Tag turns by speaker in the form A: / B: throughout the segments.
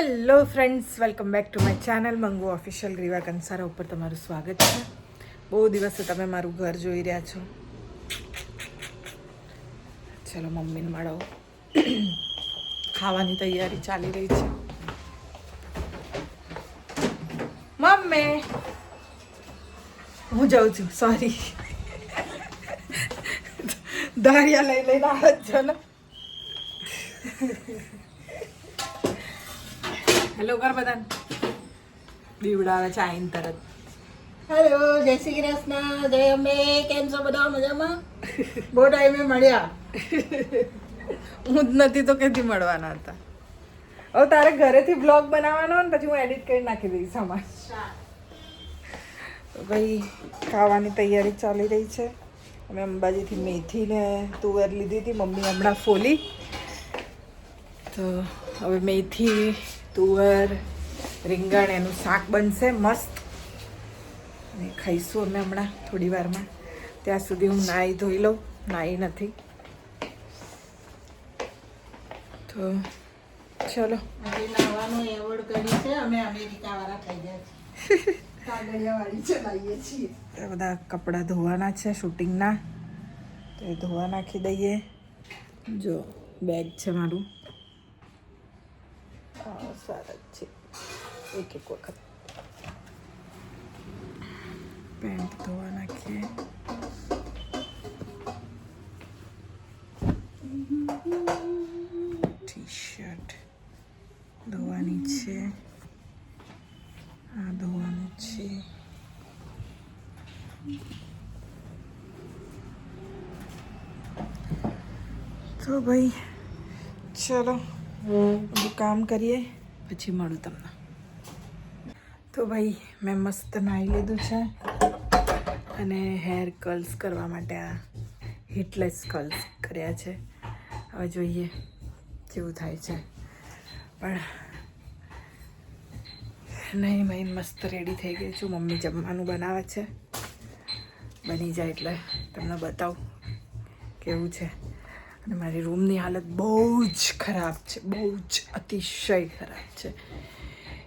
A: Hello friends welcome back to my channel Mangu official Griva Kansara ઉપર તમારું સ્વાગત છે. બહુ દિવસે તમે મારું ઘર જોઈ રહ્યા છો. ચલો, મમ્મીને મળો. ખાવાની તૈયારી ચાલી રહી છે. મમ્મી! હું જાઉં છું. સોરી દાળિયા લઈ લઈને આવે છે ને. હેલો કર બધાને બીવડાવે છે આઈન તરત
B: હેલો જય શ્રી કૃષ્ણ જય અંબે કેમ છો બધા મજામાં બહુ ટાઈમે મળ્યા
A: હું જ નથી તો ક્યાંથી મળવાના હતા? હવે તારે ઘરેથી બ્લોગ બનાવવાનો ને પછી હું એડિટ કરી નાખી દઈશ આમાં. ભાઈ ખાવાની તૈયારી ચાલી રહી છે. અમે અંબાજીથી મેથી ને તુવેર લીધી હતી મમ્મી હમણાં ફોલી. તો હવે મેથી તુવર રીંગણ એનું શાક બનશે મસ્ત. અને ખાઈશું અમે હમણાં થોડી વારમાં. ત્યાં સુધી હું નાહી ધોઈ લઉં નાહી નથી. તો ચલો.
B: નાવાનું એવોર્ડ કરી છે અમે અમેરિકાવાળા થઈ ગયા છીએ.
A: બધા કપડાં ધોવાના છે શૂટિંગના. તો એ ધોવા નાખી દઈએ. જો બેગ છે મારું. સરસ છે. એક એક વખત. પેન્ટ ધોવા નાખીએ. ટી શર્ટ ધોવાની છે. આ ધોવાનું છે. તો ભાઈ, ચલો. બધું કામ કરીએ, પછી મળું તમને. તો ભાઈ, મેં મસ્ત નાહી લીધું છે. અને હેર કર્લ્સ કરવા માટે આ હિટલેસ કર્લ્સ કર્યા છે. હવે જોઈએ કેવું થાય છે. પણ નહીં, મેં મસ્ત રેડી થઈ ગઈ છું. મમ્મી જમવાનું બનાવે છે. બની જાય એટલે તમને બતાવું કેવું છે. અને મારી રૂમની હાલત બહુ જ ખરાબ છે, બહુ જ અતિશય ખરાબ છે.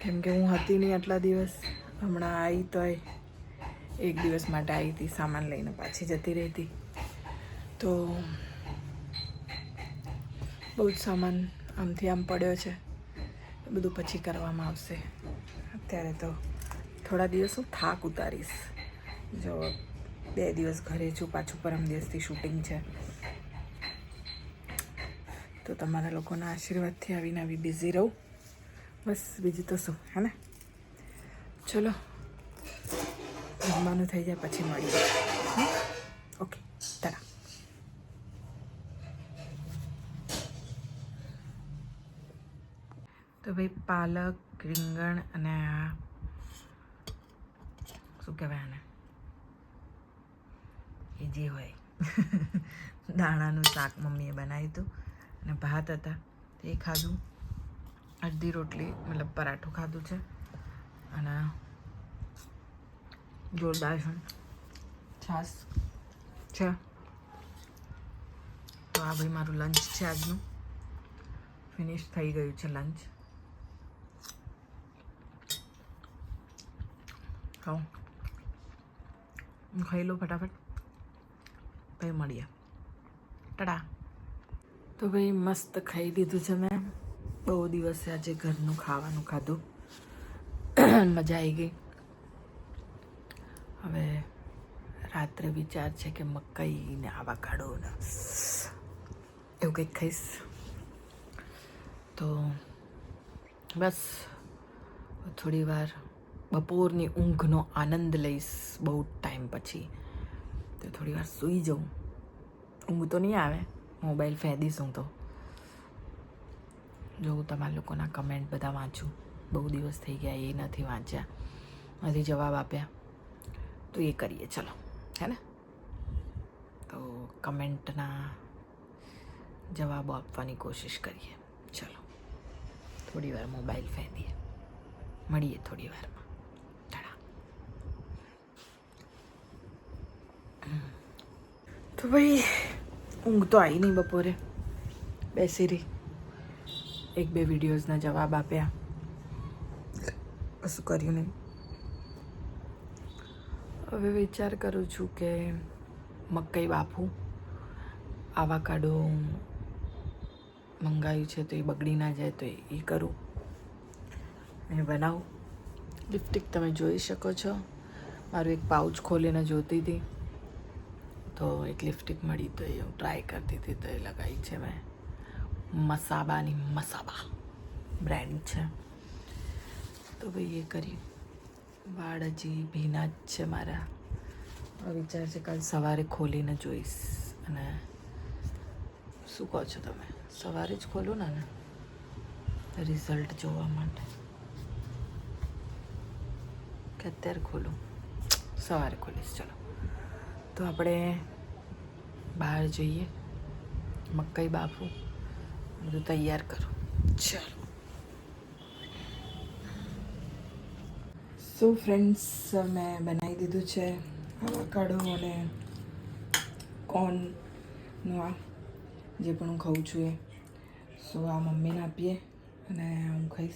A: કેમ કે હું હતી નહીં આટલા દિવસ, હમણાં આવી તોય એક દિવસ માટે આવી હતી, સામાન લઈને પાછી જતી રહી હતી. તો બહુ જ સામાન આમથી આમ પડ્યો છે, એ બધું પછી કરવામાં આવશે. અત્યારે તો થોડા દિવસ હું થાક ઉતારીશ. જો બે દિવસ ઘરે છું, પાછું પરમ દિવસથી શૂટિંગ છે. તો તમારા લોકોના આશીર્વાદથી આવીને આવી બિઝી રહું. બસ, બીજું તો શું હે ને ચલો, જમવાનું થઈ જાય, પછી મળીએ? ઓકે તારા તો ભાઈ, પાલક, રીંગણ અને શું કહેવાય આને? એ જે હોય. દાણાનું શાક મમ્મીએ બનાવ્યું હતું. અને ભાત હતા. તે ખાધું. અડધી રોટલી, મતલબ પરાઠું ખાધું છે. અને જોરદાર છે. છાસ છે. તો આ ભાઈ મારું લંચ છે આજનું. ફિનિશ થઈ ગયું છે લંચ ખાઉં. ખાઈ લો ફટાફટ. પછી મળીએ. ટડા તો ભાઈ મસ્ત ખાઈ લીધું છે મેં. બહુ દિવસે આજે ઘરનું ખાવાનું ખાધું. મજા આવી ગઈ. હવે રાત્રે વિચાર છે કે મકાઈ ને આવાકાડો ને. એવું કંઈક ખાઈશ. તો બસ, થોડી વાર બપોરની ઊંઘનો આનંદ લઈશ બહુ ટાઈમ પછી. તો થોડી વાર સૂઈ જાઉં. ઊંઘ તો નહીં આવે. મોબાઈલ ફેંદીશ હું તો જોઉં તમારા લોકોના કમેન્ટ બધા વાંચું. બહુ દિવસ થઈ ગયા, એ નથી વાંચ્યા. નથી જવાબ આપ્યા. તો એ કરીએ, ચલો. હે ને? તો કમેન્ટના જવાબો આપવાની કોશિશ કરીએ. ચલો. થોડી વાર મોબાઈલ ફેંદીએ. મળીએ થોડી વારમાં. ટાટા તો ભાઈ ઊંઘ તો આવી નહીં બપોરે. બેસી રહી. એક બે વિડીયોઝના જવાબ આપ્યા. કશું કર્યું નહીં. હવે વિચાર કરું છું કે મકઈ બાફું. આવાકાડો મંગાવ્યું છે તો એ બગડી ના જાય તો એ કરું. અને બનાવું. લિપસ્ટિક તમે જોઈ શકો છો. મારું એક પાઉચ ખોલીને જોતી હતી. તો એક લિપસ્ટિક મળી તો એ હું ટ્રાય કરતી હતી તો એ લગાવી છે મેં. મસાબાની મસાબા બ્રાન્ડ છે. તો ભાઈ એ કરી. વાળ હજી ભીના જ છે મારા. વિચાર છે કાલ સવારે ખોલીને જોઈશ. અને શું કહો છો તમે? સવારે જ ખોલો ને રિઝલ્ટ જોવા માટે. કે અત્યારે ખોલું? સવારે ખોલીશ, ચલો. તો આપણે બહાર જઈએ. મકઈ બાફું. બધું તૈયાર કરું. ચાલો. સો ફ્રેન્ડ્સ મેં બનાવી દીધું છે આવાકાડો અને કોર્નનું આ, જે પણ હું ખાઉં છું એ. સો આ મમ્મીને આપીએ અને હું ખાઈશ.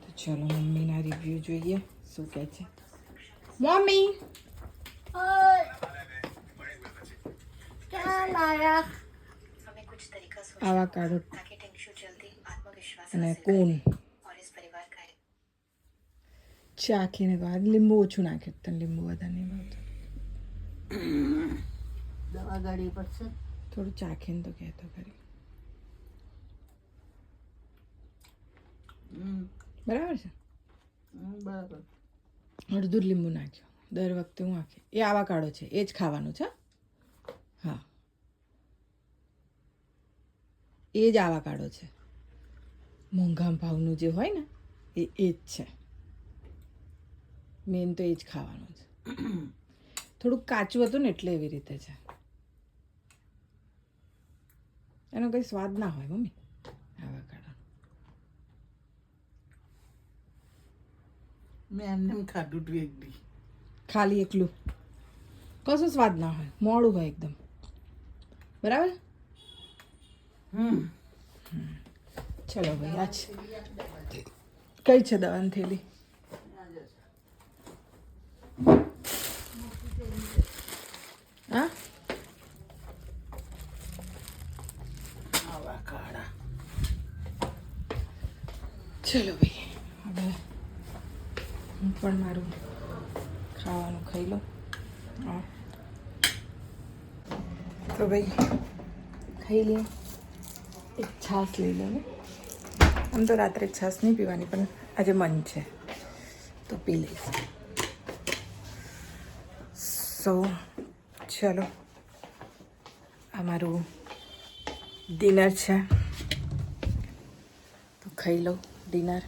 A: તો ચલો મમ્મીના રિવ્યૂ જોઈએ. શું કહે છે? મમ્મી
C: તારા આવા કાઢો
A: અને ચાખીને તો લીંબુ ઓછું નાખે. તને લીંબુ વધારે નહીં ભાવતું.
B: દવા ગાડી પડશે.
A: થોડું ચાખીને તો કહેતો ખરી. બરાબર છે?
B: બરાબર.
A: અડધું લીંબુ નાખ્યો. દર વખતે હું નાખી એ આવા કાઢો છે. એ જ ખાવાનું છે એ જ આવાકાડો છે. મોંઘા ભાવનું જે હોય ને એ એ જ છે. મેન તો એ જ ખાવાનું છે. થોડુંક કાચું હતું ને એટલે એવી રીતે છે. એનો કંઈ સ્વાદ ના હોય મમ્મી આવાકાડો
B: મેં એમને એમ ખાધું હતું એક દી.
A: ખાલી એકલું. કશું સ્વાદ ના હોય મોડું હોય એકદમ. બરાબર?
B: હમ.
A: ચલો ભાઈ, આ છે. કઈ છે દવાની થેલી? હા? ચલો ભાઈ, હવે હું પણ મારું ખાવાનું ખાઈ લઉં. તો ભાઈ, ખાઈ લઈએ એક છાશ લઈ લો ને આમ તો રાત્રે છાશ નહીં પીવાની, પણ આજે મન છે. તો પી લઈશ. સો ચલો. આ મારું ડિનર છે. તો ખાઈ લઉં ડિનર.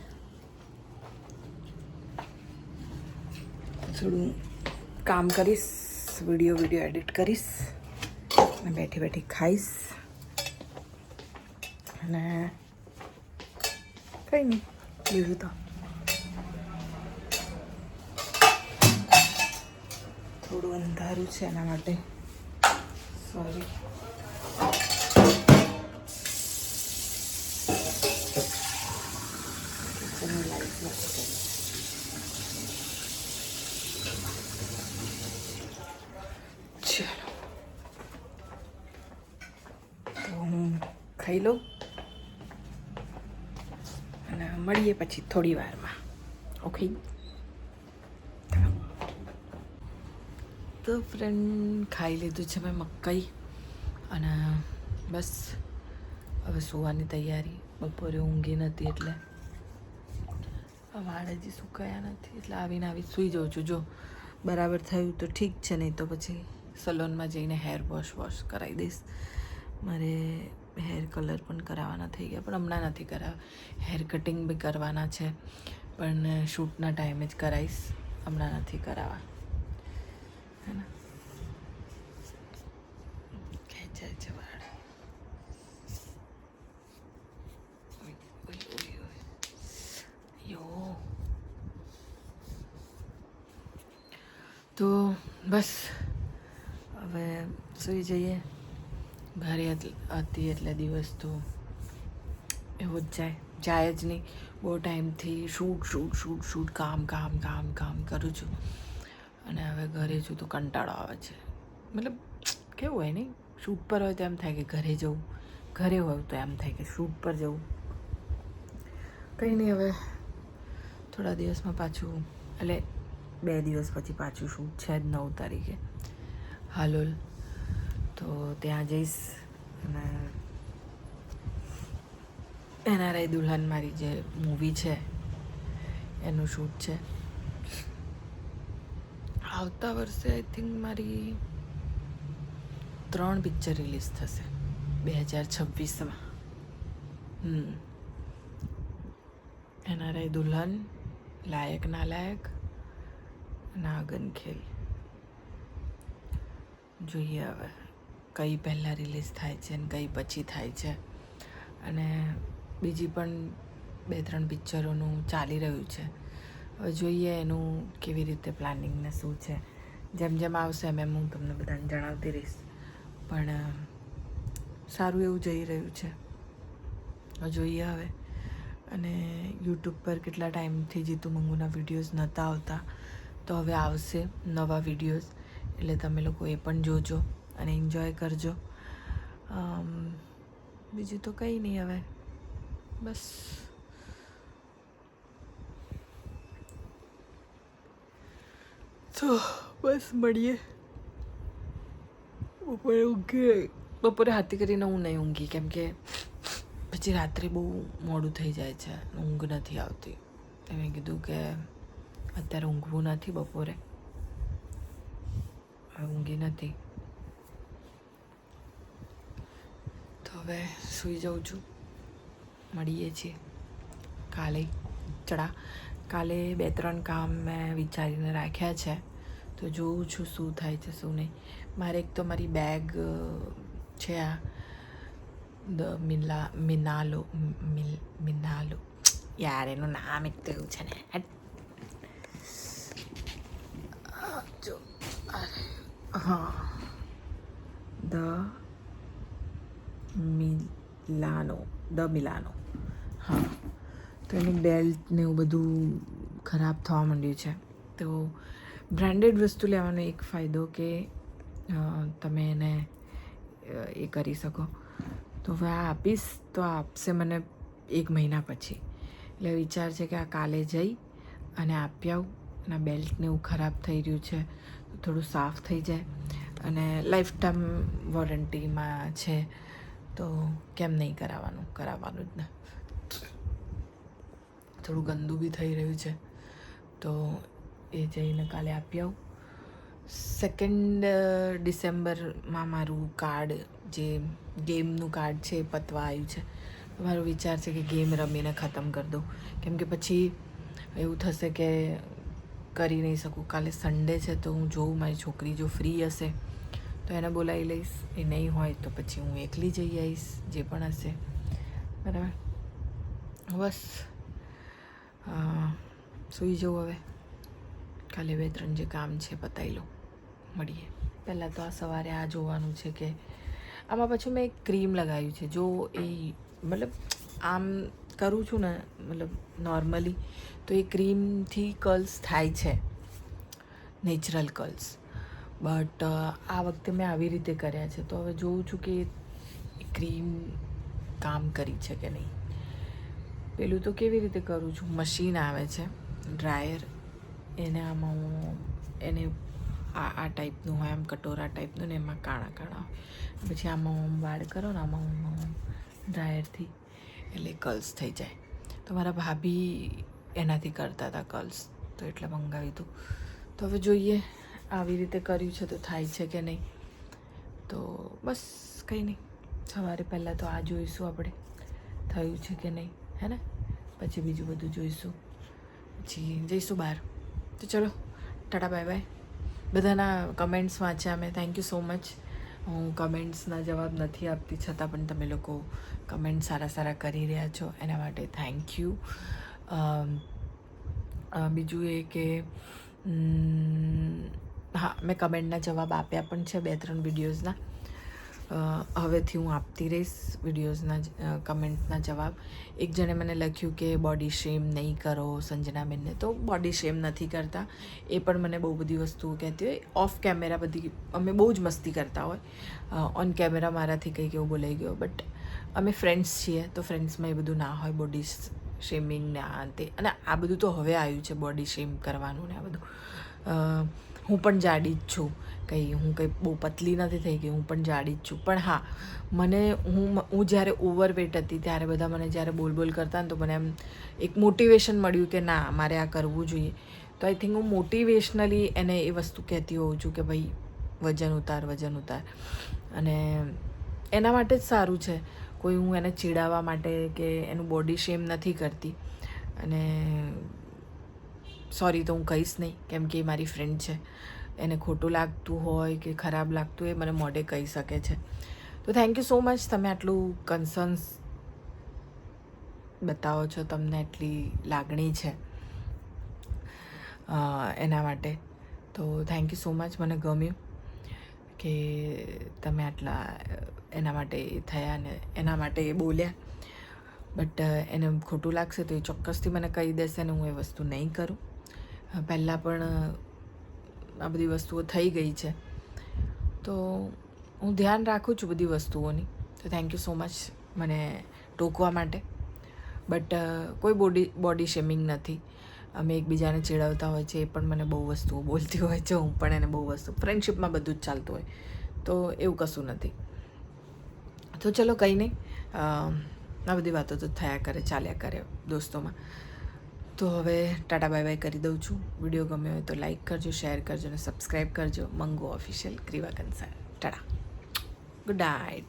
A: થોડું કામ કરીશ, વીડિયો વીડિયો એડિટ કરીશ અને બેઠી બેઠી ખાઈશ. અને કંઈ નહીં બીજું તો થોડું અંધારું છે એના માટે સોરી કિચનની લાઈટ કરી ચલો તો હું ખાઈ લઉં અને મળીએ પછી થોડી વારમાં. ઓકે તો ફ્રેન્ડ ખાઈ લીધું છે મેં મકાઈ અને બસ હવે સુવાની તૈયારી. બપોરે ઊંઘી નથી એટલે. વાળ હજી સુકાયા નથી એટલે આવીને આવી સૂઈ જાઉં છું. જો બરાબર થયું તો ઠીક છે, નહીં તો પછી સલોનમાં જઈને હેર વોશ વોશ કરાવી દઈશ. મારે હેર કલર પણ કરાવવાના થઈ ગયા, પણ હમણાં નથી કરાવ્યા હેર કટિંગ બી કરવાના છે, પણ શૂટના ટાઈમે જ કરાવીશ હમણાં નથી કરાવવા. હે ને? છે વાળ. તો બસ, હવે સુઈ જઈએ. ઘરે હતી એટલે દિવસ તો એવો જ જાય. જાય જ નહીં. બહુ ટાઈમથી શૂટ શૂટ શૂટ શૂટ કામ કામ કામ કામ કરું છું. અને હવે ઘરે છું તો કંટાળો આવે છે. મતલબ કેવું હોય નહીં? શૂટ પર હોય તો એમ થાય કે ઘરે જવું. ઘરે હોય તો એમ થાય કે શૂટ પર જવું. કંઈ નહીં હવે થોડા દિવસમાં પાછું, એટલે બે દિવસ પછી પાછું શૂટ છે જ નવ તારીખે. હાલોલ. તો ત્યાં જઈશ અને એનઆરઆઈ દુલ્હન મારી જે મૂવી છે, એનું શૂટ છે. આવતા વર્ષે આઈ થિંક મારી ત્રણ પિક્ચર રિલીઝ થશે, બે હજાર છવ્વીસમાં. હમ. એનઆરઆઈ દુલ્હન, લાયક ના લાયક નાગન ખેલ. જોઈએ હવે. કઈ પહેલાં રિલીઝ થાય છે અને કઈ પછી થાય છે. અને બીજી પણ બે ત્રણ પિક્ચરોનું ચાલી રહ્યું છે. હવે જોઈએ એનું કેવી રીતે પ્લાનિંગ ને શું છે. જેમ જેમ આવશે એમ એમ હું તમને બધાને જણાવતી રહીશ. પણ સારું એવું જઈ રહ્યું છે. જોઈએ હવે. અને યુટ્યુબ પર કેટલા ટાઈમથી જીતુ મંગુના વિડીયોઝ નહોતા આવતા. તો હવે આવશે નવા વિડીયોઝ. એટલે તમે લોકો એ પણ જોજો. અને એન્જોય કરજો. બીજું તો કંઈ નહીં હવે. બસ. તો, બસ મળીએ. બપોરે ઊંઘી. બપોરે હાથી કરીને હું નહીં ઊંઘી, કેમ કે પછી રાત્રે બહુ મોડું થઈ જાય છે ઊંઘ નથી આવતી. તો કીધું કે અત્યારે ઊંઘવું નથી બપોરે. ઊંઘી નથી તો હવે સૂઈ જાઉં છું. મળીએ છીએ. કાલે ચડા કાલે બે ત્રણ કામ મેં વિચારીને રાખ્યા છે. તો જોઉં છું શું થાય છે, શું નહીં. મારે એક તો મારી બેગ છે આ, દ મિલા મિનાલો, મિલ, મિનાલો. યાર, એનું નામ એક તો એવું છે ને. જો હા. The Milano the Milano. હા. તો એનું બેલ્ટ ને એવું બધું ખરાબ થવા માંડ્યું છે. તો બ્રાન્ડેડ વસ્તુ લેવાનો એક ફાયદો કે તમે એને એ કરી શકો. તો હવે આ આપીશ, તો આપશે મને એક મહિના પછી. એટલે વિચાર છે કે આ કાલે જઈ અને આપી આવું. અને બેલ્ટને એવું ખરાબ થઈ રહ્યું છે થોડું સાફ થઈ જાય. અને લાઈફ ટાઈમ વોરંટીમાં છે. તો કેમ નહીં કરાવવાનું? કરાવવાનું જ ને. થોડું ગંદુ બી થઈ રહ્યું છે. તો એ જઈને કાલે આપી આવું. સેકન્ડ ડિસેમ્બરમાં મારું કાર્ડ જે ગેમનું કાર્ડ છે એ પતવા આવ્યું છે. મારો વિચાર છે કે ગેમ રમીને ખતમ કરી દઉં. કેમ કે પછી એવું થશે કે કરી નહીં શકું. કાલે સન્ડે છે તો હું જોઉં, મારી છોકરી જો ફ્રી હશે તો એને બોલાવી લઈશ. એ નહીં હોય તો પછી હું એકલી જઈ આવીશ, જે પણ હશે. બરાબર? બસ. સૂઈ જવું હવે. કાલે બે ત્રણ જે કામ છે પતાવી લો મળીએ. પહેલાં તો આ સવારે આ જોવાનું છે કે આમાં પછી મેં એક ક્રીમ લગાવ્યું છે. જો એ મતલબ આમ કરું છું ને, મતલબ નોર્મલી, તો એ ક્રીમથી કર્લ્સ થાય છે. નેચરલ કર્લ્સ બટ આ વખતે મેં આવી રીતે કર્યા છે. તો હવે જોઉં છું કે ક્રીમ કામ કરી છે કે નહીં. પેલું તો કેવી રીતે કરું છું? મશીન આવે છે ડ્રાયર એને આમાં હું, એને આ આ ટાઈપનું હોય, આમ કટોરા ટાઈપનું ને એમાં કાણા કાણા પછી આમાં હું વાળ કરો ને આમાં આમ ડ્રાયરથી એટલે કર્લ્સ થઈ જાય. તો મારા ભાભી એનાથી કરતા હતા કર્લ્સ તો એટલે મંગાવ્યું હતું તો હવે જોઈએ. આવી રીતે કર્યું છે તો થાય છે કે નહીં? તો બસ કંઈ નહીં. સવારે પહેલાં તો આ જોઈશું આપણે. થયું છે કે નહીં? હે ને? પછી બીજું બધું જોઈશું. પછી જઈશું બહાર. તો ચલો, ટાટા, બાય બાય. બધાના કમેન્ટ્સ વાંચ્યા મેં થેન્ક યુ સો મચ હું કમેન્ટ્સના જવાબ નથી આપતી, છતાં પણ તમે લોકો કમેન્ટ સારા સારા કરી રહ્યા છો. એના માટે થેન્ક યુ બીજું એ કે હા, મેં કમેન્ટના જવાબ આપ્યા પણ છે બે ત્રણ વિડીયોઝના. હવેથી હું આપતી રહીશ વિડીયોઝના કમેન્ટના જવાબ. એક જણે મને લખ્યું કે બોડી શેમ નહીં કરો સંજનાબેનને. તો બોડી શેમ નથી કરતા. એ પણ મને બહુ બધી વસ્તુઓ કહેતી હોય. ઓફ કેમેરા બધી, અમે બહુ જ મસ્તી કરતા હોય. ઓન કેમેરા મારાથી કંઈક એવું બોલાઈ ગયો. બટ અમે ફ્રેન્ડ્સ છીએ, તો ફ્રેન્ડ્સમાં એ બધું ના હોય બોડી શેમિંગ ને આ તે. અને આ બધું તો હવે આવ્યું છે બોડી શેમ કરવાનું ને આ બધું. હું પણ જાડી જ છું. કંઈ હું કંઈ બહુ પતલી નથી થઈ ગઈ, હું પણ જાડી જ છું. પણ હા, મને હું હું જ્યારે ઓવરવેટ હતી ત્યારે બધા મને જ્યારે બોલ બોલ કરતા ને તો મને એમ એક મોટિવેશન મળ્યું કે ના, મારે આ કરવું જોઈએ. તો આઈ થિંક હું મોટિવેશનલી એને એ વસ્તુ કહેતી હોઉં છું કે ભાઈ, વજન ઉતાર વજન ઉતાર. અને એના માટે જ સારું છે. કોઈ હું એને ચીડાવવા માટે કે એનું બોડી શેમ નથી કરતી. અને સોરી તો હું કહીશ નહીં, કેમ કે એ મારી ફ્રેન્ડ છે. એને ખોટું લાગતું હોય કે ખરાબ લાગતું હોય મને મોઢે કહી શકે છે. તો થેન્ક યુ સો મચ તમે આટલું કન્સર્ન્સ બતાવો છો, તમને એટલી લાગણી છે એના માટે. તો થેન્ક યુ સો મચ મને ગમ્યું કે તમે આટલા, એના માટે થયા ને એના માટે એ બોલ્યા બટ એને ખોટું લાગશે તો એ ચોક્કસથી મને કહી દેશે ને હું એ વસ્તુ નહીં કરું. પહેલાં પણ આ બધી વસ્તુઓ થઈ ગઈ છે. તો હું ધ્યાન રાખું છું બધી વસ્તુઓની. તો થેન્ક યુ સો મચ મને ટોકવા માટે. બટ કોઈ બોડી બોડી શેમિંગ નથી. અમે એકબીજાને ચેડવતા હોય છે, એ પણ મને બહુ વસ્તુઓ બોલતી હોય છે, હું પણ એને બહુ વસ્તુ ફ્રેન્ડશિપમાં બધું જ ચાલતું હોય. તો એવું કશું નથી. તો ચલો કંઈ નહીં આ બધી વાતો તો થયા કરે, ચાલ્યા કરે દોસ્તોમાં. તો હવે ટાટા બાય બાય કરી દઉં છું. વીડિયો ગમ્યો હોય તો લાઈક કરજો શેર કરજો અને સબસ્ક્રાઈબ કરજો. Mango official Kriva Kansar. Tata. Good night